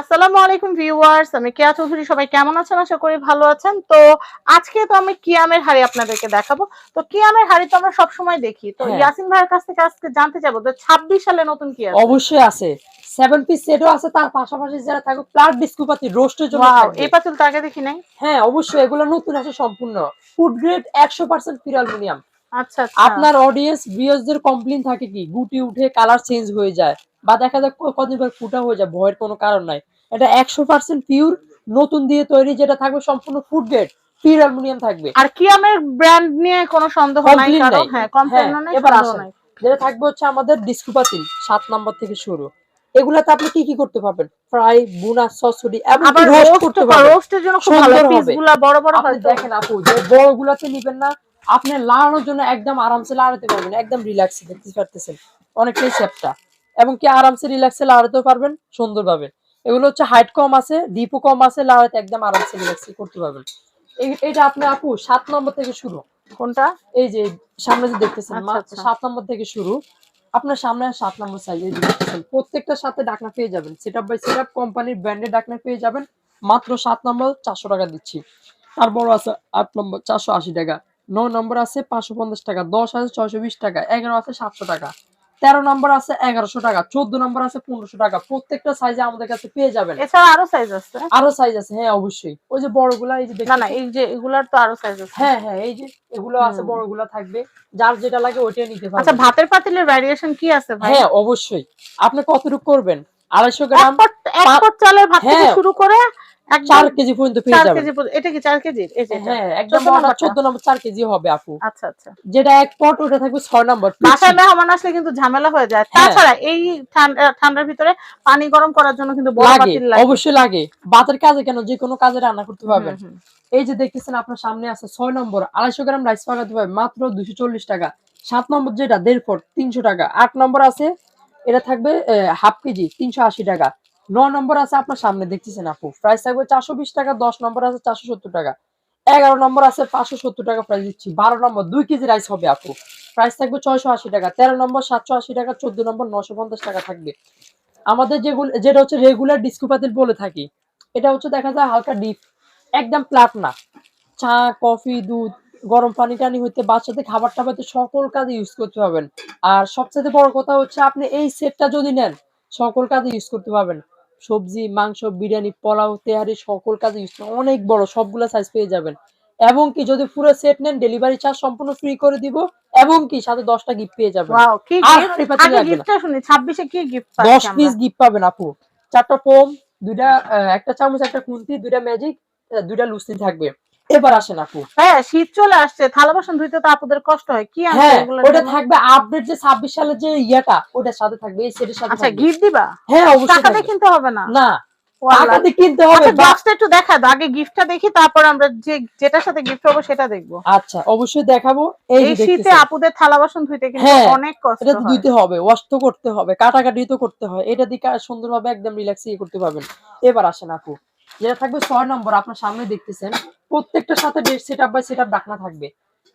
আসসালামু আলাইকুম ভিউয়ার্স আমি কেয়া চৌধুরী সবাই কেমন আছেন? আশা করি ভালো আছেন। তো আজকে তো আমি কিয়ামের হাড়ি আপনাদেরকে দেখাবো। তো কিয়ামের হাড়ি তো আমরা সবসময় দেখি। তো হ্যাঁ। ইয়াসিন ভাইয়ের কাছ থেকে আজকে জানতে চাবো যে ছাব্বিশ সালে নতুন কি আছে? অবশ্যই আছে। সেভেন পিস সেটও আছে তার পাশাপাশি যারা থাকবে প্লাট ডিস্কুপাতি রোস্টের জন্য এই পাতুল তো আগে দেখি নাই। হ্যাঁ অবশ্যই এগুলো নতুন আছে সম্পূর্ণ। ফুড গ্রেড একশো পার্সেন্ট পিওর অ্যালুমিনিয়াম আচ্ছা আচ্ছা। আপনার অডিয়েন্স ভিউয়ার্সদের কমপ্লেইন থাকে কি গুটি উঠে কালার চেঞ্জ হয়ে যায়। বা দেখা যায় ক- কদিন পর ফুটা হয়ে যায় ভয়ের কোনো কারণ নাই। এটা একশো পার্সেন্ট পিওর নতুন দিয়ে তৈরি যেটা থাকবে সম্পূর্ণ ফুড গ্রেড পিওর অ্যালুমিনিয়াম থাকবে। আর কিয়ামের ব্র্যান্ড নিয়ে কোনো সন্দেহ নাই কারণ হ্যাঁ কমপ্লেন হ্যাঁ, নাই এবার আসেন। যেটা থাকবে হচ্ছে আমাদের ডিস্কুপাতিল সাত নাম্বার থেকে শুরু। এগুলাতে আপনি কি কি করতে পারবেন? ফ্রাই বুনা সসুরি আবার রোস্ট করতে পারবেন। রোস্টের জন্য খুব ভালো পিসগুলা বড় বড় আপনি হয় দেখেন আপু যে বড় গুলাতে নিবেন না আপনি লাড়ানোর জন্য একদম আরামসে লাড়াতে পারবেন একদম রিল্যাক্সে দেখতে পারতেছেন? অনেকটাই শেপটা এবং কি আরামসে রিল্যাক্সে লাড়াতেও পারবেন সুন্দরভাবে। এগুলো হচ্ছে হাইট কম আছে ডিপও কম আছে লাড়াতে একদম আরামসে রিল্যাক্সে করতে পারবেন। এটা আপনি আপু সাত নম্বর থেকে শুরু। কোনটা? এই যে সামনে যে দেখতেছেন আচ্ছা, আচ্ছা। সাত নম্বর থেকে শুরু। আপনার সামনে সাত নম্বর সাইজ এই যে দেখতেছেন প্রত্যেকটার সাথে ডাকনা পেয়ে যাবেন। সেটআপ বাই সেটআপ কোম্পানির ব্র্যান্ডের ডাকনা পেয়ে যাবেন। মাত্র সাত নম্বর চারশো টাকা দিচ্ছি। আর বড় আছে আট নম্বর চারশো আশি টাকা। নয় নম্বর আছে পাঁচশো পঞ্চাশ টাকা দশ আছে ছয়শো বিশ টাকা এগারো আছে সাতশো টাকা। তেরো নম্বর আছে এগারোশো টাকা চোদ্দ নম্বর আছে পনেরোশো টাকা। প্রত্যেকটা সাইজে আমাদের কাছে পেয়ে যাবেন। এছাড়া আরও সাইজ আছে? আরও সাইজ আছে হ্যাঁ অবশ্যই। ওই যে বড়গুলা এই যে না না এই যে এগুলার তো আরও সাইজ আছে। হ্যাঁ হ্যাঁ এই যে এগুলো আছে। বড়গুলা থাকবে। যার যেটা লাগে ওইটাই নিতে আচ্ছা ভাতের পাতিলের ভ্যারিয়েশন কি আছে ভাই? হ্যাঁ অবশ্যই। আপনি কতটুকু করবেন? আড়াইশো গ্রাম এক পট চালের ভাত থেকে হ্যাঁ। শুরু করে? কেজি পর্যন্ত পেয়ে কেজি এটা কি কেজি? এই যে হ্যাঁ একদম 14 চোদ্দ নম্বর কেজি হবে আপু। আচ্ছা আচ্ছা। যেটা এক পট ওটা থাকবে নম্বর বাসায় মেহমান আসলে কিন্তু ঝামেলা হয়ে যায়। হ্যাঁ। তাছাড়া এই ঠান্ডা ঠান্ডার ভিতরে পানি গরম করার জন্য কিন্তু বড় পাতিল লাগে। অবশ্যই লাগে। বাতের কাজে কেন? যে কোনো কাজে রান্না করতে পারবেন। এই যে দেখতেছেন আপনার সামনে আছে ছয় নম্বর আড়াইশো গ্রাম রাইস পাকাতে পারবে মাত্র দুশো চল্লিশ টাকা। সাত নম্বর যেটা দেড় ফুট তিনশো টাকা। আট নম্বর আছে এটা থাকবে হাফ কেজি তিনশো আশি টাকা। নয় নম্বর আছে আপনার সামনে, দেখতেছেন আপু। প্রাইস থাকবে চারশো বিশ টাকা, দশ নম্বর আছে চারশো সত্তর টাকা। এগারো নম্বর আছে পাঁচশো সত্তর টাকা প্রাইস দিচ্ছি। বারো নম্বর, দুই কেজি রাইস হবে আপু। প্রাইস থাকবে ছয়শো আশি টাকা, তেরো নম্বর সাতশো আশি টাকা, চোদ্দ নম্বর নশো পঞ্চাশ টাকা থাকবে। আমাদের যেগুলো, যেটা হচ্ছে রেগুলার ডিস্কুপাতিল বলে থাকি, এটা হচ্ছে দেখা যায় হালকা ডিপ একদম প্লাট না। চা, কফি, দুধ, গরম পানি টানি হইতে বাচ্চাদের খাবার টাবারতে সকল কাজে ইউজ করতে পারবেন। আর সবচেয়ে বড় কথা হচ্ছে আপনি এই সেটটা যদি নেন, সকল কাজে ইউজ করতে পারবেন। সবজি মাংস বিরিয়ানি পোলাও তেহারি সকল কাজে ইউজ অনেক বড় সবগুলো সাইজ পেয়ে যাবেন। এবং কি যদি পুরো সেট নেন ডেলিভারি চার্জ সম্পূর্ণ ফ্রি করে দিব এবং কি সাথে দশটা গিফট পেয়ে যাবেন। Wow, কি আর gift? হাঁড়ি পাতিল আগে গিফটটা শুনি 26 এ কি গিফট দশ পাচ্ছি পিস গিফট পাবেন আপু। চারটা ফোম দুইটা একটা চামচ একটা খুন্তি দুইটা ম্যাজিক দুইটা লুসি থাকবে। এবার আসেন আপু। হ্যাঁ শীত চলে আসছে থালা বাসন ধুইতে তো আপুদের কষ্ট হয়। কি হ্যাঁ ওটা থাকবে আপডেট যে ছাব্বিশ সালের যে ইয়েটা ওটার সাথে থাকবে এই সেটের সাথে আচ্ছা গিফট দিবা? হ্যাঁ অবশ্যই টাকা দিয়ে কিনতে হবে না? না টাকা দিয়ে কিনতে হবে আচ্ছা বক্সটা একটু দেখা দাও আগে গিফটটা দেখি তারপর আমরা যে যেটার সাথে গিফট সেটা দেখব। আচ্ছা অবশ্যই দেখাবো এই শীতে আপুদের থালা বাসন ধুইতে কিন্তু হ্যাঁ, অনেক কষ্ট এটা ধুইতে হবে ওয়াশ তো করতে হবে কাটাকাটি তো করতে হয়। এটা সুন্দরভাবে একদম রিল্যাক্স ইয়ে করতে পারবেন। এবার আসেন আপু। যেটা থাকবে ছয় নম্বর, আপনার সামনে দেখতেছেন, প্রত্যেকটার সাথে date set up by set up ডাকনা থাকবে।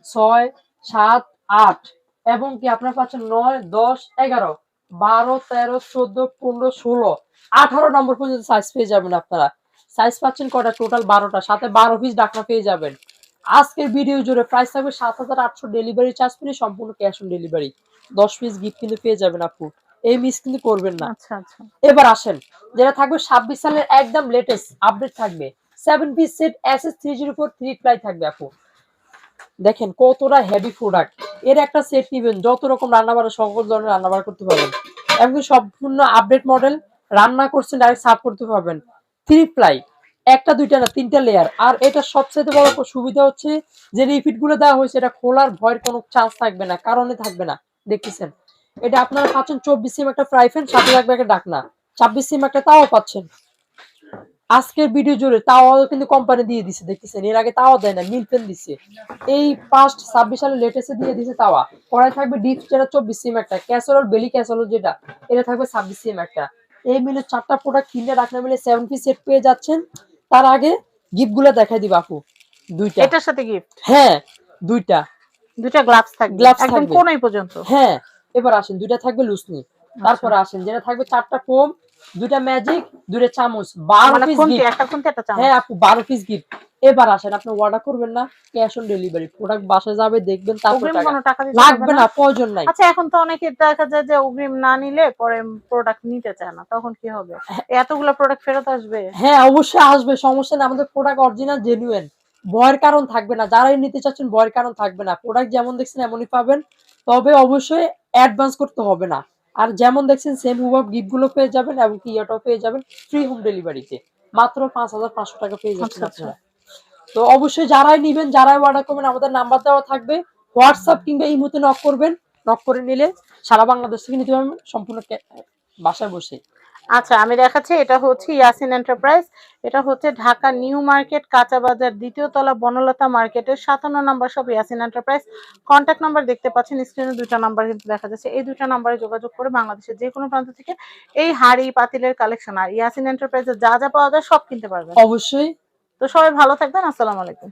ছয়, সাত, আট, এবং কি আপনার পাচ্ছেন নয়, দশ, এগারো, বারো, তেরো, চোদ্দ, পনেরো, ষোলো, আঠারো নম্বর পর্যন্ত সাইজ পেয়ে যাবেন আপনারা। সাইজ পাচ্ছেন কটা টোটাল বারোটা, সাথে বারো পিস ডাকনা পেয়ে যাবেন। আজকের ভিডিও জুড়ে প্রাইস থাকবে সাত হাজার আটশো ডেলিভারি চার্জ ফ্রি সম্পূর্ণ ক্যাশ অন ডেলিভারি দশ পিস গিফট কিন্তু পেয়ে যাবেন আপু। এই মিস কিন্তু করবেন না। আচ্ছা আচ্ছা। এবার আসেন যেটা থাকবে ছাব্বিশ সালের একদম লেটেস্ট আপডেট থাকবে। Seven piece set S S three zero four three ply থাকবে আপু। দেখেন কতটা হেভি প্রোডাক্টের একটা সেট নিবেন যত রকম রান্না বাড়া সকল ধরনের রান্না বাড়া করতে পারবেন। এমনকি সম্পূর্ণ আপডেট মডেল রান্না করছেন ডাইরেক্ট সার্ভ করতে পারবেন। থ্রি প্লাই একটা দুইটা না তিনটা লেয়ার আর এটা সবচেয়ে বড় সুবিধা হচ্ছে যে রিপিটগুলো দেওয়া হয়েছে এটা খোলার ভয়ের কোনো চান্স থাকবে না কারণে থাকবে না। দেখতেছেন এটা আপনারা পাচ্ছেন চব্বিশ সিম একটা ফ্রাই প্যান সাথে লাগবে একটা ডাকনা। ছাব্বিশ সিম একটা তাও পাচ্ছেন। আজকের ভিডিও জুড়ে তাও কিন্তু কোম্পানি দিয়ে দিছে দেখতেছেন? এর আগে তাও দেয় না মিল্পেন দিছে। এই পাস্ট ছাব্বিশ সালে লেটেস্টে দিয়ে দিছে তাওয়া। পরে থাকবে ডিপ যেটা চব্বিশ সিম একটা ক্যাসরোল বেলি ক্যাসরোল যেটা এটা থাকবে ছাব্বিশ সিম একটা। এই মিলে চারটা প্রোডাক্ট কিনে রাখলে মিলে সেভেন পিস সেট পেয়ে যাচ্ছেন। তার আগে গিফটগুলো দেখাই দিব আপু দুইটা। এটার সাথে গিফট হ্যাঁ দুইটা। দুইটা গ্লাভস থাকবে। একদম থাকবে। কোনাই পর্যন্ত? হ্যাঁ এবার আসেন দুইটা থাকবে লুসনি তারপরে আসেন যেটা থাকবে চারটা ফোম দুইটা ম্যাজিক দুইটা চামচ বারো মানে পিস চামচ। হ্যাঁ আপু বারো পিস গিফট এবার আসেন আপনি অর্ডার করবেন না ক্যাশ অন ডেলিভারি প্রোডাক্ট বাসায় যাবে দেখবেন তারপর লাগবে না? প্রয়োজন নাই। আচ্ছা এখন তো অনেকে দেখা যায় যে অগ্রিম না নিলে পরে প্রোডাক্ট নিতে চায় না। তখন কি হবে? এতগুলো প্রোডাক্ট ফেরত আসবে? হ্যাঁ অবশ্যই আসবে সমস্যা নেই। আমাদের প্রোডাক্ট অরিজিনাল জেনুইন ভয়ের কারণ থাকবে না। যারাই নিতে চাচ্ছেন ভয়ের কারণ থাকবে না। প্রোডাক্ট যেমন দেখছেন এমনই পাবেন। তবে অবশ্যই অ্যাডভান্স করতে হবে না। আর যেমন দেখছেন সেম হুবাব গিফটগুলো পেয়ে যাবেন এবং কি ইয়াটাও পেয়ে যাবেন ফ্রি হোম ডেলিভারিতে মাত্র পাঁচ হাজার পাঁচশো টাকা পেয়ে যাচ্ছেন আচ্ছা, আচ্ছা। আপনারা তো অবশ্যই যারাই নিবেন যারাই অর্ডার করবেন আমাদের নাম্বার দেওয়া থাকবে। হোয়াটসঅ্যাপ কিংবা এই মুহূর্তে নক করবেন। নক করে নিলে সারা বাংলাদেশ থেকে নিতে পারবেন সম্পূর্ণ বাসায় বসে। আচ্ছা আমি দেখাচ্ছি এটা হচ্ছে ইয়াসিন এন্টারপ্রাইজ এটা হচ্ছে ঢাকা নিউ মার্কেট কাঁচা বাজার দ্বিতীয় তলা বনলতা মার্কেটের সাতান্ন নাম্বার সব ইয়াসিন এন্টারপ্রাইজ কন্ট্যাক্ট নাম্বার দেখতে পাচ্ছেন স্ক্রিনে দুইটা নাম্বার কিন্তু দেখা যাচ্ছে। এই দুইটা নাম্বারে যোগাযোগ করে বাংলাদেশের যে কোনো প্রান্ত থেকে এই হাড়ি পাতিলের কালেকশন আর ইয়াসিন এন্টারপ্রাইজে যা যা পাওয়া যায় সব কিনতে পারবেন। অবশ্যই। তো সবাই ভালো থাকবেন আসসালামু আলাইকুম।